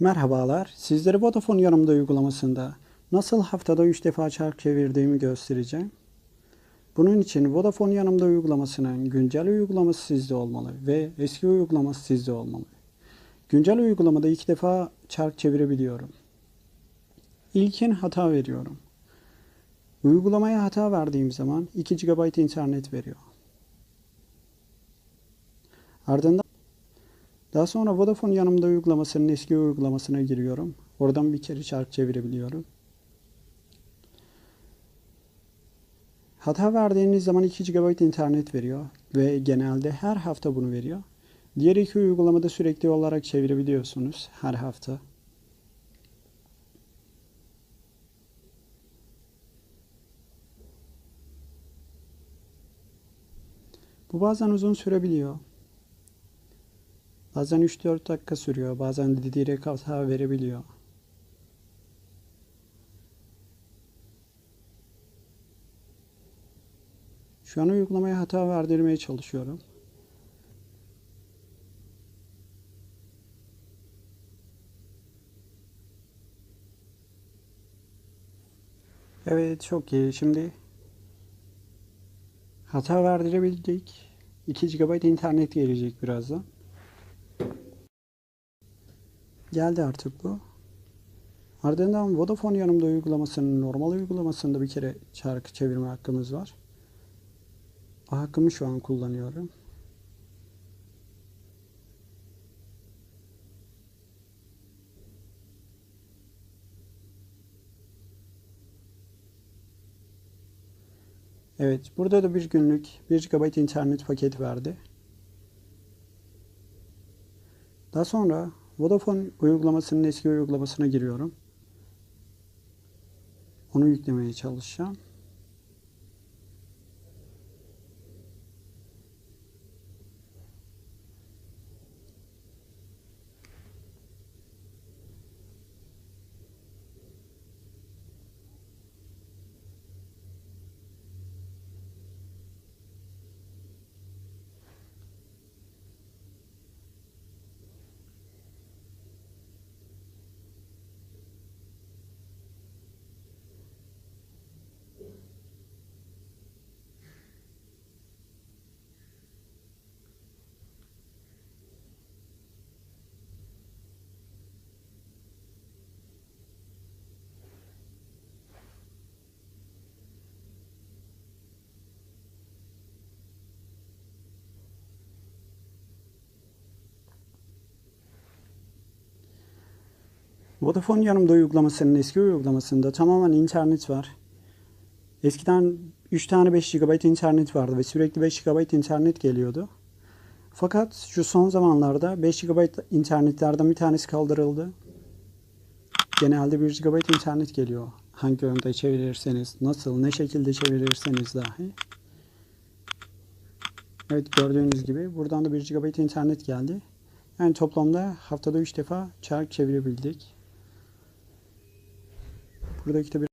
Merhabalar, sizlere Vodafone yanımda uygulamasında nasıl haftada 3 defa çark çevirdiğimi göstereceğim. Bunun için Vodafone yanımda uygulamasının güncel uygulaması sizde olmalı ve eski uygulaması sizde olmalı. Güncel uygulamada iki defa çark çevirebiliyorum. İlkin hata veriyorum. Uygulamaya hata verdiğim zaman 2 GB internet veriyor. Ardından daha sonra Vodafone yanımda uygulamasının eski uygulamasına giriyorum. Oradan bir kere çark çevirebiliyorum. Hata verdiğiniz zaman 2 GB internet veriyor ve genelde her hafta bunu veriyor. Diğer iki uygulamada sürekli olarak çevirebiliyorsunuz her hafta. Bu bazen uzun sürebiliyor. Bazen 3-4 dakika sürüyor. Bazen direkt hata verebiliyor. Şu an uygulamaya hata verdirmeye çalışıyorum. Evet çok iyi. Şimdi hata verdirebildik. 2 GB internet gelecek birazdan. Geldi artık bu. Ardından Vodafone yanımda uygulamasının normal uygulamasında bir kere çarkı çevirme hakkımız var. O hakkımı şu an kullanıyorum. Evet, burada da bir günlük 1 GB internet paketi verdi. Daha sonra Vodafone uygulamasının eski uygulamasına giriyorum. Onu yüklemeye çalışacağım. Vodafone yanımda uygulamasının eski uygulamasında tamamen internet var. Eskiden 3 tane 5 GB internet vardı ve sürekli 5 GB internet geliyordu. Fakat şu son zamanlarda 5 GB internetlerden bir tanesi kaldırıldı. Genelde 1 GB internet geliyor. Hangi yönde çevirirseniz, nasıl, ne şekilde çevirirseniz dahi. Evet gördüğünüz gibi buradan da 1 GB internet geldi. Yani toplamda haftada 3 defa çark çevirebildik. Buradaki de bir